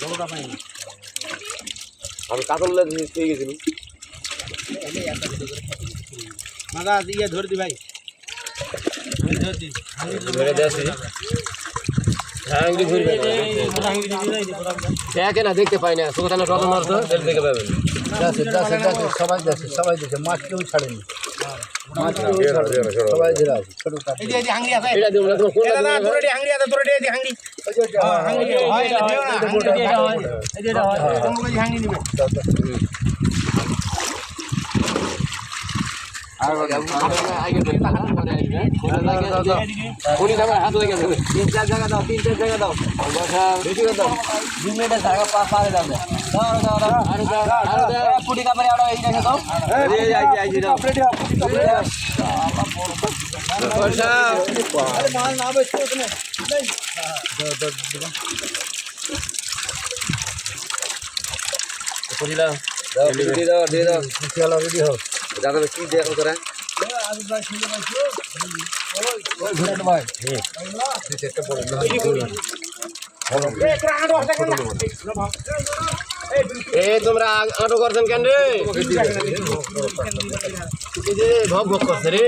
বড়টা পাইনি আমি কাতল পেয়ে গেছিলাম। মাদা ইয়ে ধরে দি ভাই ধরে দি ধরে দিয়েছি। দেখতে পাই না। সুখানে রত মারতো দেখতে পাবেন দেশে দেশে দেশে সবাই সবাই মাছ কেউ ছাড়েনি। সবাই ধরে আছে ছোট হাঙ্গি আছে। এটা হাঙ্গি আছে তোরে হাঙ্গি। তিন চার জায়গা দাও তিন চার জায়গা দাও বেশি করে দাও দু মিনিটের জায়গা পারে দাও পুটি কাপড়ে দিয়ে দিয়ে দাদা কি দেখো তোরা ওই ভাই এ তোমরা আটো করছেন কেন রে? ভক ভক করছে রে।